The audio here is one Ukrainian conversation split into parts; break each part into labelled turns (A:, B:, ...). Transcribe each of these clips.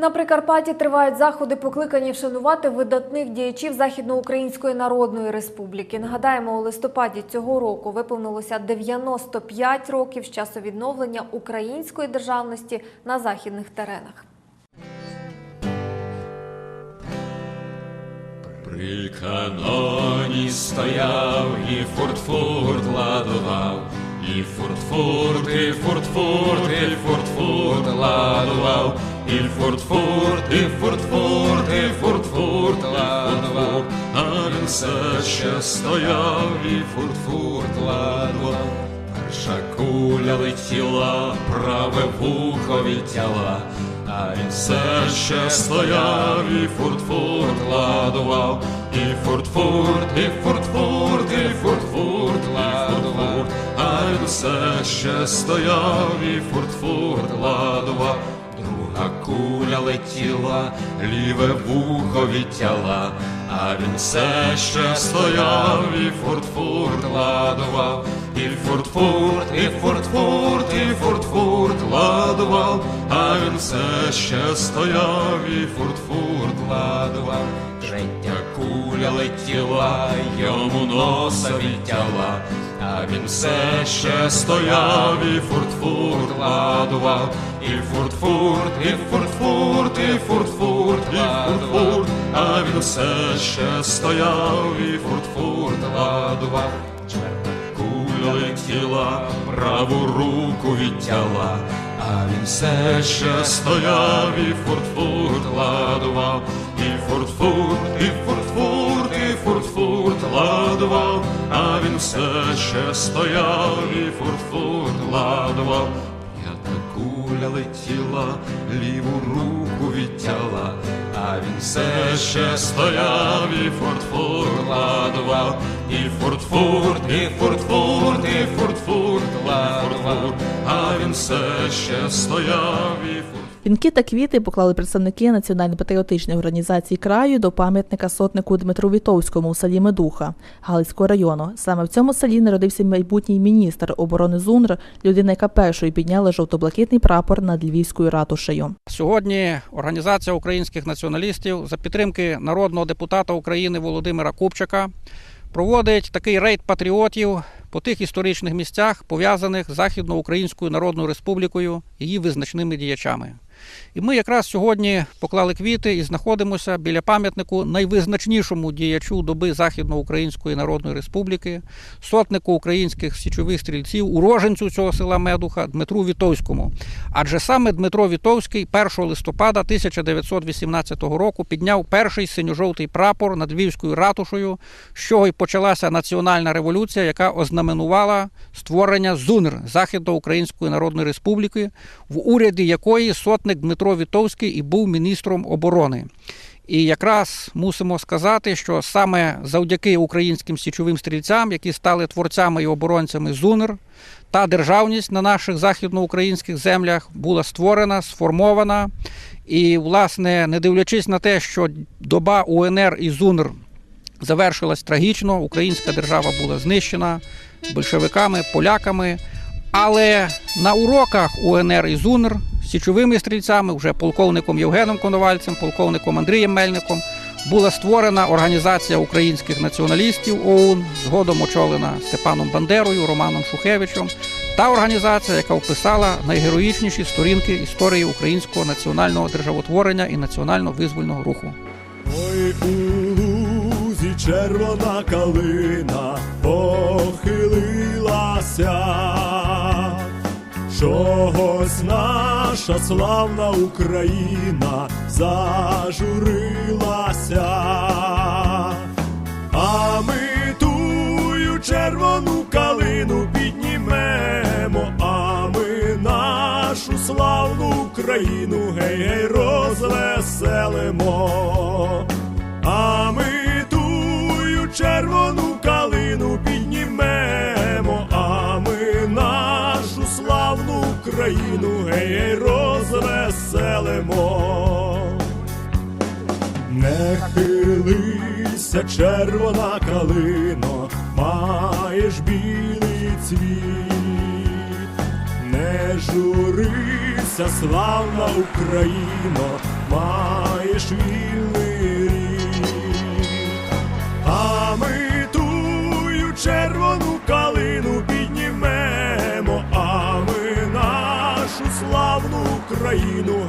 A: На Прикарпатті тривають заходи, покликані вшанувати видатних діячів Західноукраїнської Народної Республіки. Нагадаємо, у листопаді цього року виповнилося 95 років з часу відновлення української державності на західних теренах.
B: При каноні стояв і фурт-фурт ладував, і фурт-фурт, і фурт-фурт, і фурт-фурт ладував, і фурт-фурт, і фурт-фурт, і фурт-фурт ладував, а він все ще стояв, і фурт-фурт ладував. Перша куля летіла, праве вухо відтяла, а він все ще стояв і фурт-фурт ладував, і фурт-фурт, і фурт-фурт, і фурт-фурт ладував, а він все ще стояв і фурт-фурт ладував. Куля летіла, ліве вухо відтяла, а він все ще стояв і фурт-фурт ладував, і фурт-фурт, і фурт-фурт, і фурт-фурт ладував, а він все ще стояв і фурт-фурт ладував. Третя куля летіла, йому носа відтяла, а він все ще стояв і фурт-фурт ладував, і фурт-фурт, і фурт-фурт, і фурт-фурт, і фурт-фурт, а він все ще стояв і фурт-фурт ладував. Четверта куля летіла, праву руку відтяла, а він все ще стояв і фурт-фурт ладував, і фурт-фурт, і фурт-фурт, все ще стояв і фурт-фурт ладував. П'ята куля летіла, ліву руку відтяла, а він все ще стояв і фурт-фурт ладував, і фурт-фурт, і фурт-фурт, і фурт-фурт ладував, а він все ще стояв і фурт
C: Вінки та квіти поклали представники національно-патріотичної організації краю до пам'ятника сотнику Дмитру Вітовському у селі Медуха Галицького району. Саме в цьому селі народився майбутній міністр оборони ЗУНР, людина, яка першою підняла жовто-блакитний прапор над Львівською ратушею.
D: Сьогодні Організація українських націоналістів за підтримки народного депутата України Володимира Купчака проводить такий рейд патріотів по тих історичних місцях, пов'язаних з Західноукраїнською Народною Республікою, її визначними діячами. І ми якраз сьогодні поклали квіти і знаходимося біля пам'ятнику найвизначнішому діячу доби Західноукраїнської Народної Республіки, сотнику українських січових стрільців, уроженцю цього села Медуха Дмитру Вітовському. Адже саме Дмитро Вітовський 1 листопада 1918 року підняв перший синьо-жовтий прапор над Львівською ратушею, з чого й почалася національна революція, яка ознаменувала створення ЗУНР Західноукраїнської Народної Республіки, в уряді якої сотник Дмитро Вітовський і був міністром оборони. І якраз мусимо сказати, що саме завдяки українським січовим стрільцям, які стали творцями і оборонцями ЗУНР, та державність на наших західноукраїнських землях була створена, сформована. І, власне, не дивлячись на те, що доба УНР і ЗУНР завершилась трагічно, українська держава була знищена большевиками, поляками. Але на уроках УНР і ЗУНР січовими стрільцями, вже полковником Євгеном Коновальцем, полковником Андрієм Мельником, була створена організація українських націоналістів ОУН, згодом очолена Степаном Бандерою, Романом Шухевичем, та організація, яка вписала найгероїчніші сторінки історії українського національного державотворення і національно-визвольного руху.
E: Ой у червона калина похилилася, чогось наша славна Україна зажурилася, а ми тую червону калину піднімемо, а ми нашу славну Україну гей-гей розвеселимо. А ми тую червону розвеселимо. Не хилися, червона калино, маєш білий цвіт, не журися, славна Україно, маєш вільний. А ми тую червону калину піднімемо, а ми нашу славну Україну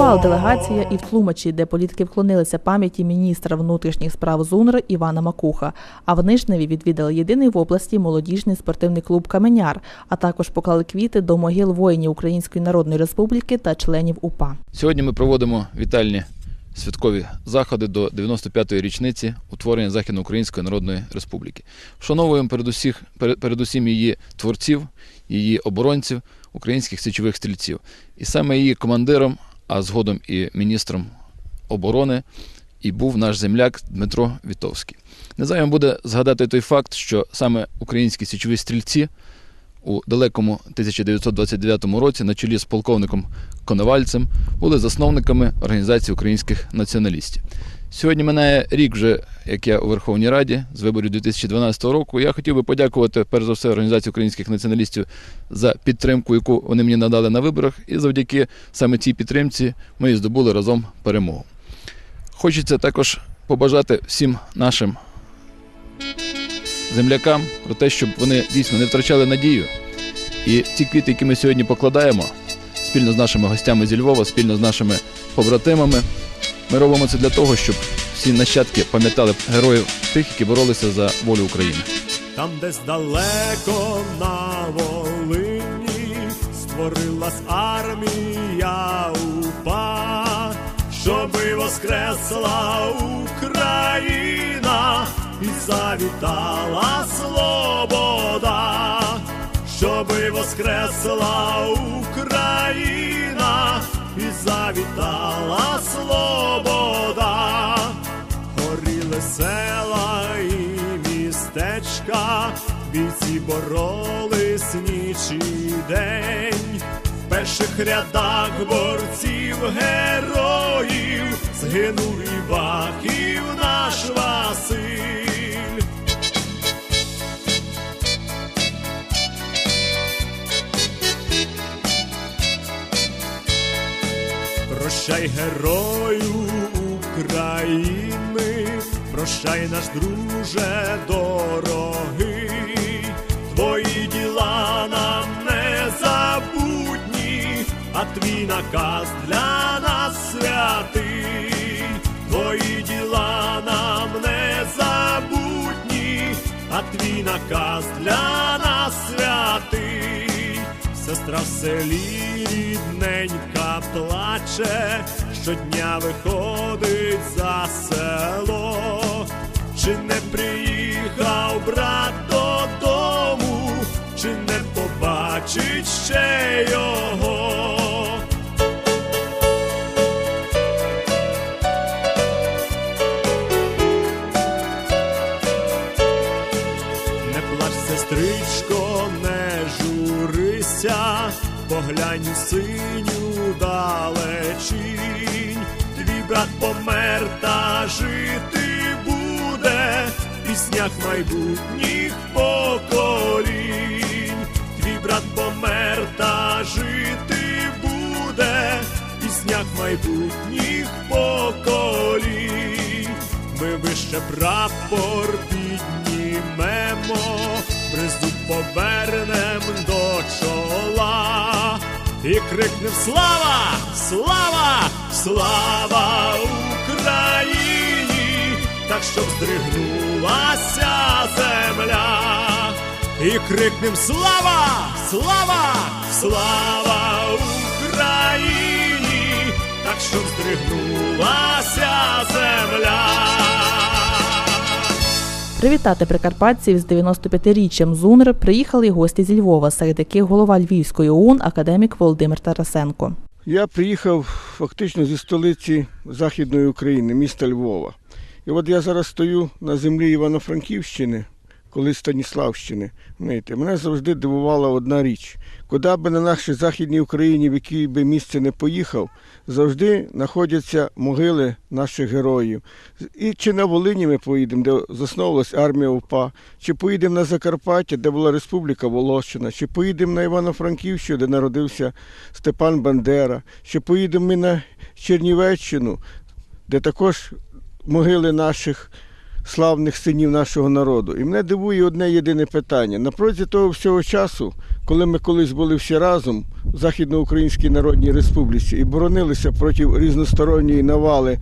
C: Побувала делегація і в Тлумачі, де політики вклонилися пам'яті міністра внутрішніх справ ЗУНР Івана Макуха. А в Нижневі відвідали єдиний в області молодіжний спортивний клуб Каменяр, а також поклали квіти до могил воїнів Української Народної Республіки та членів УПА.
F: Сьогодні ми проводимо вітальні святкові заходи до 95-ї річниці утворення Західноукраїнської Народної Республіки. Вшановуємо передусіх, перед- передусім її творців, її оборонців, українських січових стрільців. І саме її командиром, а згодом і міністром оборони, і був наш земляк Дмитро Вітовський. Незайвим буде згадати той факт, що саме українські січові стрільці у далекому 1929 році на чолі з полковником Коновальцем були засновниками Організації українських націоналістів. Сьогодні минає рік вже, як я у Верховній Раді з виборів 2012 року. Я хотів би подякувати перш за все Організації українських націоналістів за підтримку, яку вони мені надали на виборах, і завдяки саме цій підтримці ми здобули разом перемогу. Хочеться також побажати всім нашим землякам про те, щоб вони дійсно не втрачали надію. І ці квіти, які ми сьогодні покладаємо спільно з нашими гостями зі Львова, спільно з нашими побратимами, ми робимо це для того, щоб всі нащадки пам'ятали героїв тих, які боролися за волю України.
E: Там, десь далеко на Волині створилась армія УПА, щоби воскресла Україна і завітала свобода, щоби воскресла Україна і завітала свобода. Горіли села і містечка, бійці боролись ніч і день. В перших рядах борців героїв згинув і бахів наш Василь. Прощай, герою України, прощай, наш друже дорогий, твої діла нам не забутні, а твій наказ для нас святий, твої діла нам не забутні, а твій наказ для нас святий сестра в селі рідненька плаче, щодня виходить за село, чи не приїхав брат додому, чи не побачить ще його. Поглянь у синю далечінь. Твій брат помер та жити буде в піснях майбутніх поколінь. Твій брат помер та жити буде в піснях майбутніх поколінь. Ми вище прапор піднімемо, бризу повернем і крикнем Слава! Слава! Слава Україні! Так щоб здригнулася земля. І крикнем Слава! Слава! Слава Україні! Так щоб здригнулася земля.
C: Привітати прикарпатців з 95-річчям ЗУНР приїхали гості зі Львова, серед яких голова Львівської ОУН академік Володимир Тарасенко.
G: Я приїхав фактично зі столиці Західної України, міста Львова. І от я зараз стою на землі Івано-Франківщини, колись Станіславщини. Знаєте, мене завжди дивувала одна річ. Куди би на нашій Західній Україні, в якій би місце не поїхав, завжди знаходяться могили наших героїв. І чи на Волині ми поїдемо, де засновувалась армія УПА, чи поїдемо на Закарпаття, де була Республіка Волощина, чи поїдемо на Івано-Франківщину, де народився Степан Бандера, чи поїдемо ми на Чернівеччину, де також могили наших славних синів нашого народу. І мене дивує одне єдине питання. На протязі того всього часу, коли ми колись були всі разом в Західноукраїнській Народній Республіці і боронилися проти різносторонньої навали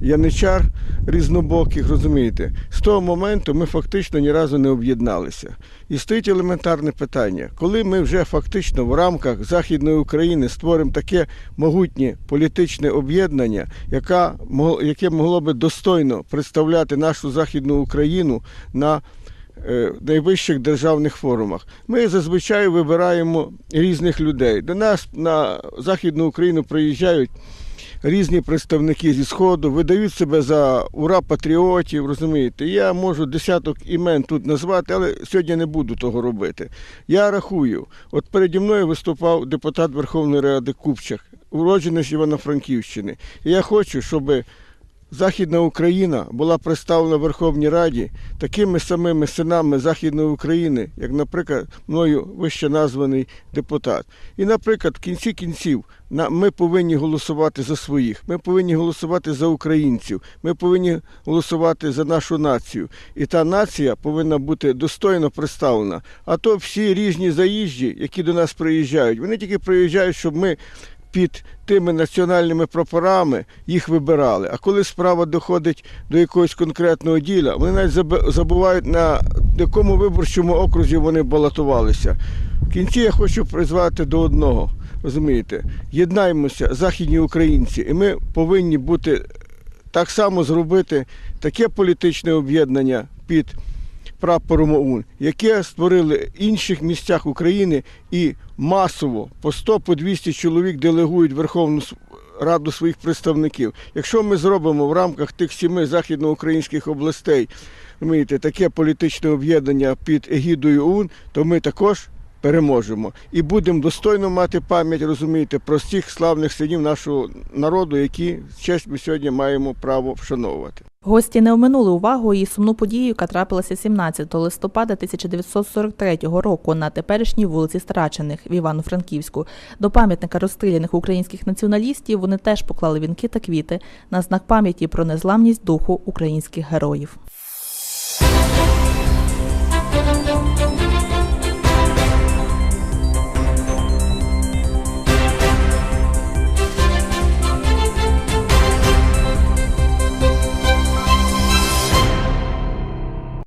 G: яничар різнобоких, розумієте, з того моменту ми фактично ні разу не об'єдналися. І стоїть елементарне питання, коли ми вже фактично в рамках Західної України створимо таке могутнє політичне об'єднання, яке могло би достойно представляти нашу Західну Україну на найвищих державних форумах. Ми зазвичай вибираємо різних людей. До нас на Західну Україну приїжджають різні представники зі Сходу, видають себе за ура патріотів, розумієте. Я можу десяток імен тут назвати, але сьогодні не буду того робити. Я рахую, от переді мною виступав депутат Верховної Ради Купчак, уродженець Івано-Франківщини. І я хочу, щоб Західна Україна була представлена в Верховній Раді такими самими синами Західної України, як, наприклад, мною вище названий депутат. І, наприклад, в кінці кінців ми повинні голосувати за своїх, ми повинні голосувати за українців, ми повинні голосувати за нашу націю. І та нація повинна бути достойно представлена. А то всі різні заїжджі, які до нас приїжджають, вони тільки приїжджають, щоб ми під тими національними прапорами їх вибирали. А коли справа доходить до якогось конкретного діла, вони навіть заб- забувають на якому виборчому окрузі вони балотувалися. В кінці я хочу призвати до одного. Розумієте, єднаймося, західні українці, і ми повинні бути так само зробити таке політичне об'єднання під прапором ОУН, яке створили в інших місцях України і масово по 100 по 200 чоловік делегують Верховну Раду своїх представників. Якщо ми зробимо в рамках тих сіми західноукраїнських областей розумієте, таке політичне об'єднання під егідою ОУН, то ми також переможемо і будемо достойно мати пам'ять, розумієте, про славних синів нашого народу, які честь ми сьогодні маємо право вшановувати.
C: Гості не оминули увагу і сумну подію, яка трапилася 17 листопада 1943 року на теперішній вулиці Страчених в Івано-Франківську. До пам'ятника розстріляних українських націоналістів вони теж поклали вінки та квіти на знак пам'яті про незламність духу українських героїв.